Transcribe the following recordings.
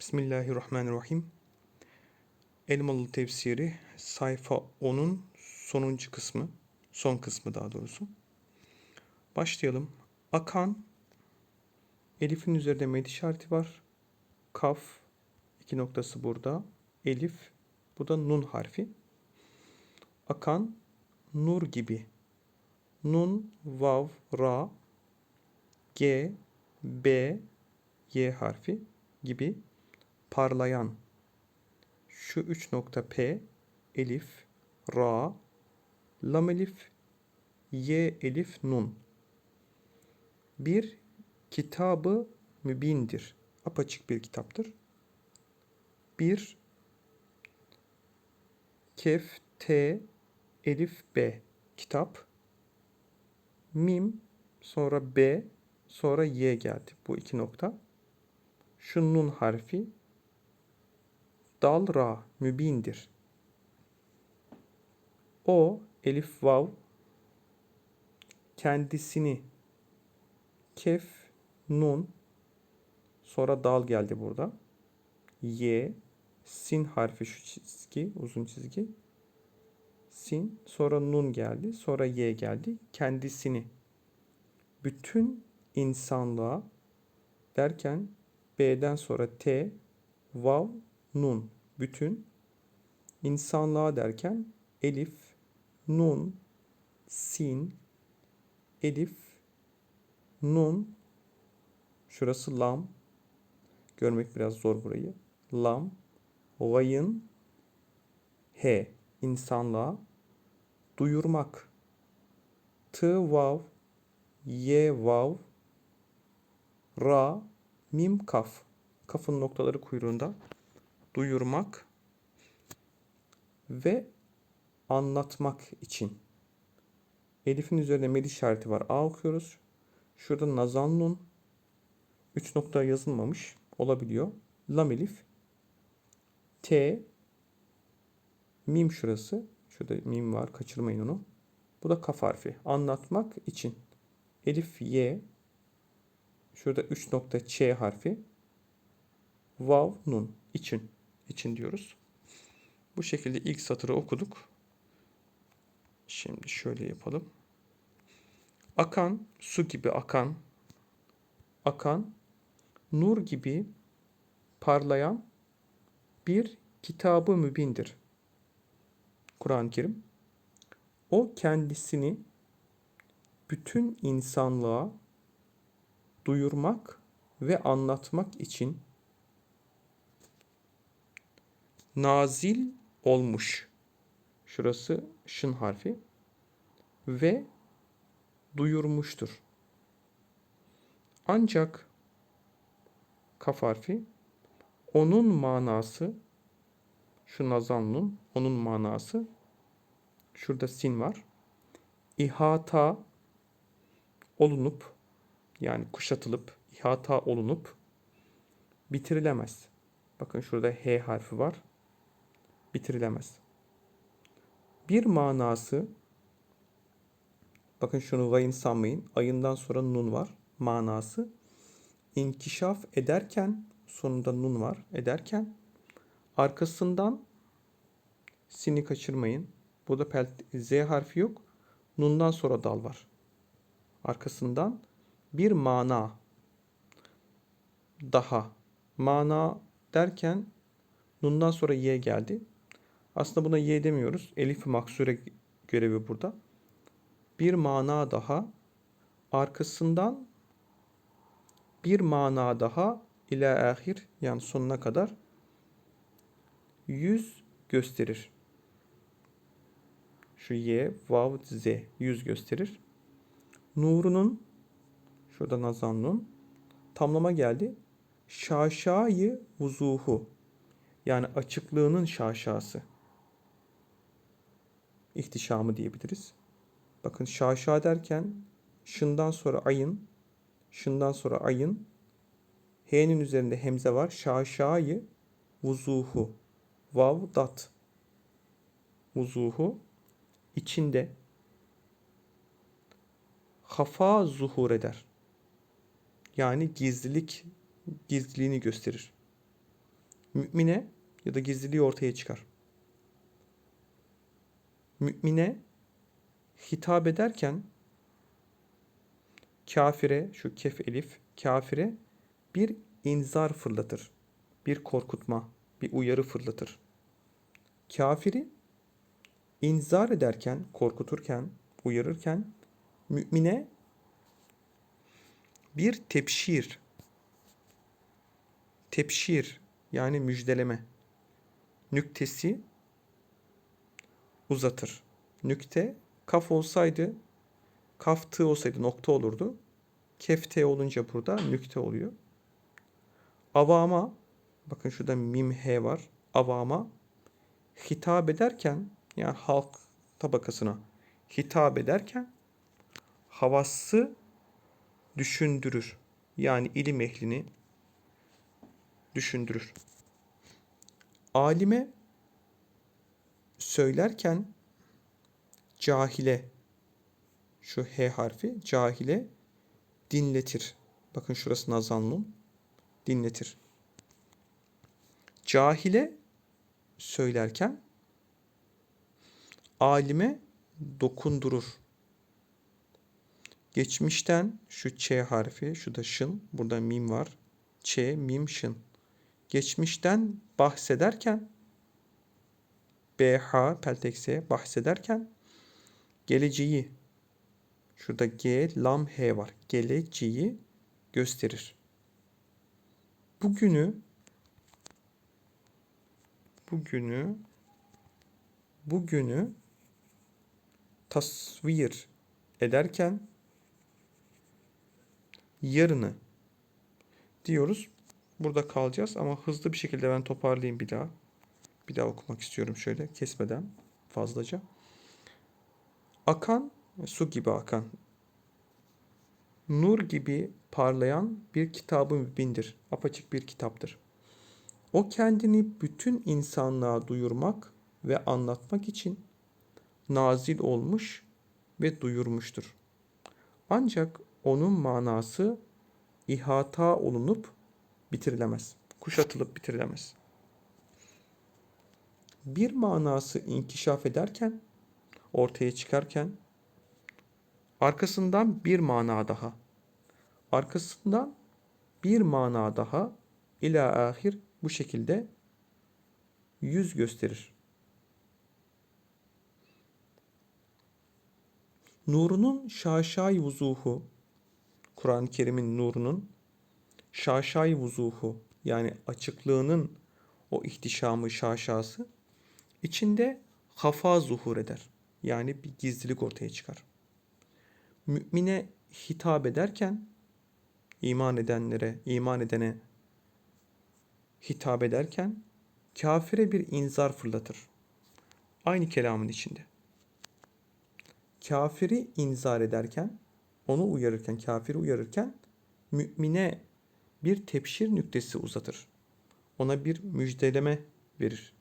Bismillahirrahmanirrahim. Elmalı tefsiri sayfa 10'un sonuncu kısmı. Son kısmı daha doğrusu. Başlayalım. Akan Elif'in üzerinde med işareti var. Kaf iki noktası burada. Elif bu da nun harfi. Akan nur gibi. Nun, vav, ra, g, b, y harfi gibi parlayan şu üç nokta P, elif, ra, lam elif, y elif, nun. Bir kitabı mübindir. Apaçık bir kitaptır. Bir kef, t, elif, b kitap. Mim, sonra b, sonra y geldi. Bu iki nokta. Şu nun harfi dal ra mübindir. O elif vav kendisini kef nun sonra dal geldi burada. Y sin harfi şu çizgi uzun çizgi. Sin sonra nun geldi sonra y geldi. Kendisini bütün insanlığa derken B'den sonra T, Vav, Nun. Bütün insanlığa derken Elif, Nun, Sin, Elif, Nun, şurası Lam. Görmek biraz zor burayı. Lam, Vayın, H. insanlığa duyurmak. T, Vav, Y, Vav, Ra, Mim kaf. Kafın noktaları kuyruğunda. Duyurmak ve anlatmak için. Elif'in üzerinde med işareti var. A okuyoruz. Şurada nazan nun. 3 nokta yazılmamış. Olabiliyor. Lam elif. T. Mim şurası. Şurada mim var. Kaçırmayın onu. Bu da kaf harfi. Anlatmak için. Elif Y. Şurada 3 nokta Ç harfi. Vav nun için için diyoruz. Bu şekilde ilk satırı okuduk. Şimdi şöyle yapalım. Akan su gibi akan akan nur gibi parlayan bir kitabı mübindir. Kur'an-ı Kerim. O kendisini bütün insanlığa duyurmak ve anlatmak için nazil olmuş. Şurası şın harfi ve duyurmuştur. Ancak kaf harfi onun manası şu nazanlun onun manası şurada sin var. İhata olunup yani kuşatılıp ihata olunup bitirilemez. Bakın şurada H harfi var. Bitirilemez. Bir manası bakın şunu vayın sanmayın. Ayından sonra nun var. Manası inkişaf ederken sonunda nun var. Ederken arkasından sini kaçırmayın. Burada Z harfi yok. Nundan sonra dal var. Arkasından bir mana daha mana derken nundan sonra y geldi. Aslında buna y demiyoruz. Elif maksure görevi burada. Bir mana daha arkasından bir mana daha ila ahir yani sonuna kadar yüz gösterir. Şu y, vav, z yüz gösterir. Nurunun Şurada nazannun. Tamlama geldi. Şaşayı vuzuhu. Yani açıklığının şaşası. İhtişamı diyebiliriz. Bakın şaşa derken şından sonra ayın, şından sonra ayın, H'nin üzerinde hemze var. Şaşayı vuzuhu. Vav dat. Vuzuhu içinde hafa zuhur eder. Yani gizlilik gizliliğini gösterir. Mümine ya da gizliliği ortaya çıkar. Mümine hitap ederken kafire şu kef elif kafire bir inzar fırlatır. Bir korkutma, bir uyarı fırlatır. Kafiri inzar ederken, korkuturken, uyarırken mümine bir tepşir, tepşir yani müjdeleme nüktesi uzatır. Nükte kaf olsaydı, kaf tığ olsaydı nokta olurdu. Kef t olunca burada nükte oluyor. Avama, bakın şurada mim h var. Avama hitap ederken yani halk tabakasına hitap ederken havası düşündürür. Yani ilim ehlini düşündürür. Alime söylerken cahile şu H harfi cahile dinletir. Bakın şurası nazanlum dinletir. Cahile söylerken alime dokundurur. Geçmişten şu ç harfi, şu da şın, burada mim var. Ç, mim, şın. Geçmişten bahsederken BH peltekse bahsederken geleceği şurada G lam H var. Geleceği gösterir. Bugünü bugünü bugünü tasvir ederken yarını diyoruz. Burada kalacağız ama hızlı bir şekilde ben toparlayayım bir daha. Bir daha okumak istiyorum şöyle kesmeden fazlaca. Akan, su gibi akan, nur gibi parlayan bir kitabı mübindir. Apaçık bir kitaptır. O kendini bütün insanlığa duyurmak ve anlatmak için nazil olmuş ve duyurmuştur. Ancak onun manası ihata olunup bitirilemez. Kuşatılıp bitirilemez. Bir manası inkişaf ederken, ortaya çıkarken arkasından bir mana daha, arkasından bir mana daha ila ahir bu şekilde yüz gösterir. Nurunun şaşay vuzuhu, Kur'an-ı Kerim'in nurunun şaşay vuzuhu yani açıklığının o ihtişamı, şaşası içinde hafa zuhur eder. Yani bir gizlilik ortaya çıkar. Mümine hitap ederken iman edenlere, iman edene hitap ederken kafire bir inzar fırlatır. Aynı kelamın içinde. Kafiri inzar ederken, onu uyarırken, kafiri uyarırken mümine bir tepşir nüktesi uzatır. Ona bir müjdeleme verir.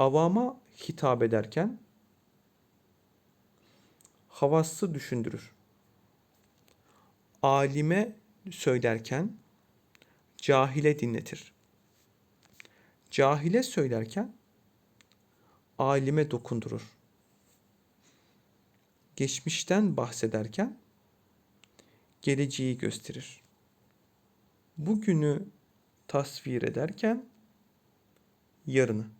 Avama hitap ederken havası düşündürür. Alime söylerken cahile dinletir. Cahile söylerken alime dokundurur. Geçmişten bahsederken geleceği gösterir. Bugünü tasvir ederken yarını.